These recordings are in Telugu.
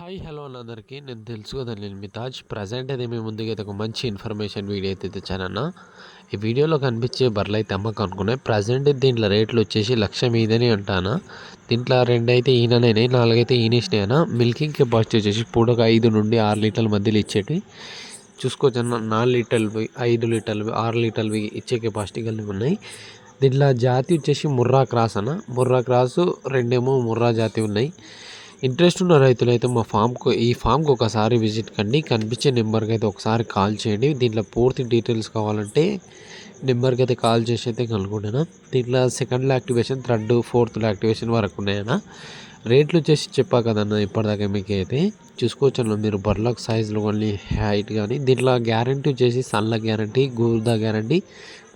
హాయ్ హలో అందరికీ నేను తెలుసు కదా నేను మీ తాజ్ ప్రజెంట్ అయితే మీ ముందుగా అయితే ఒక మంచి ఇన్ఫర్మేషన్ వీడియో అయితే తెచ్చానన్న ఈ వీడియోలో కనిపించే బర్రెలు అయితే అమ్మకం అనుకున్నాయి ప్రజెంట్ దీంట్లో రేట్లు వచ్చేసి లక్ష మీదని అంటానా దీంట్లో రెండు అయితే ఈయననే నాలుగైతే ఈనేసినాయన మిల్కింగ్ కెపాసిటీ వచ్చేసి పూటకు ఐదు నుండి ఆరు లీటర్ల మధ్యలో ఇచ్చేటి. చూసుకోవచ్చు అన్న నాలుగు లీటర్లు ఐదు లీటర్లు ఆరు లీటర్లు ఇచ్చే కెపాసిటీ కలిగి ఉన్నాయి. దీంట్లో జాతి వచ్చేసి ముర్రా క్రాస్ అన్న. ముర్రా క్రాసు రెండేమో ముర్రా జాతి ఉన్నాయి. ఇంట్రెస్ట్ ఉన్న రైతులు అయితే మా ఫామ్కు ఈ ఫామ్కి ఒకసారి విజిట్ కండి. కనిపించే నెంబర్కి అయితే ఒకసారి కాల్ చేయండి. దీంట్లో పూర్తి డీటెయిల్స్ కావాలంటే నెంబర్కి అయితే కాల్ చేసి అయితే కనుక్కుంటాను. దీంట్లో సెకండ్లో యాక్టివేషన్ థర్డ్ ఫోర్త్ యాక్టివేషన్ వరకు ఉన్నాయన్నా. రేట్లు వచ్చేసి చెప్పా కదన్న ఇప్పటిదాకా మీకు అయితే. చూసుకోవచ్చు మీరు బర్లాక్ సైజులు కానీ హైట్ కానీ. దీంట్లో గ్యారంటీ వచ్చేసి సన్ల గ్యారంటీ గూర్దా గ్యారంటీ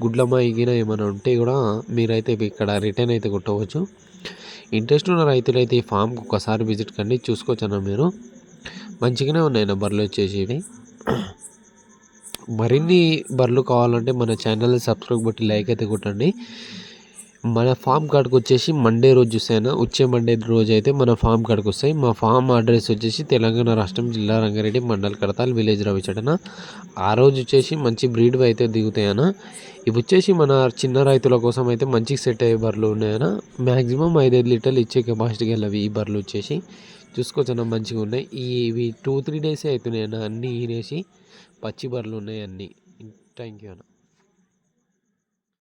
గుడ్లమ్మ ఇగిన ఏమైనా ఉంటే కూడా మీరైతే ఇక్కడ రిటర్న్ అయితే కొట్టవచ్చు. ఇంట్రెస్ట్ ఉన్న రైతులు అయితే ఈ ఫామ్కి ఒకసారి విజిట్ కండి చూసుకోవచ్చు అన్న మీరు. మంచిగానే ఉన్నాయి నా బర్రెలు వచ్చేసి మరిన్ని బర్రెలు కావాలంటే మన ఛానల్ సబ్స్క్రైబ్ బట్టి లైక్ అయితే కొట్టండి. మన ఫామ్ కాడికి వచ్చేసి మండే రోజు చూసాను? వచ్చే మండే రోజు అయితే మన ఫామ్ కాడికి వస్తాయి. మా ఫామ్ అడ్రస్ వచ్చేసి తెలంగాణ రాష్ట్రం జిల్లా రంగారెడ్డి మండల్ కడతాల్ విలేజ్ రవిచడన ఆ రోజు వచ్చేసి మంచి బ్రీడ్ అయితే దిగుతాయన? ఇవి వచ్చేసి మన చిన్న రైతుల కోసం అయితే మంచిగా సెట్ అయ్యే బర్రెలు ఉన్నాయన? మ్యాక్సిమం ఐదైదు లీటర్లు ఇచ్చే కెపాసిటీ గలవి ఈ బర్రెలు వచ్చేసి చూసుకోవచ్చు మంచిగా ఉన్నాయి. ఇవి టూ త్రీ డేసే అవుతున్నాయన్న అన్నీ ఈనేసి పచ్చి బర్రెలు ఉన్నాయి అన్నీ. థ్యాంక్ యూ అన్న.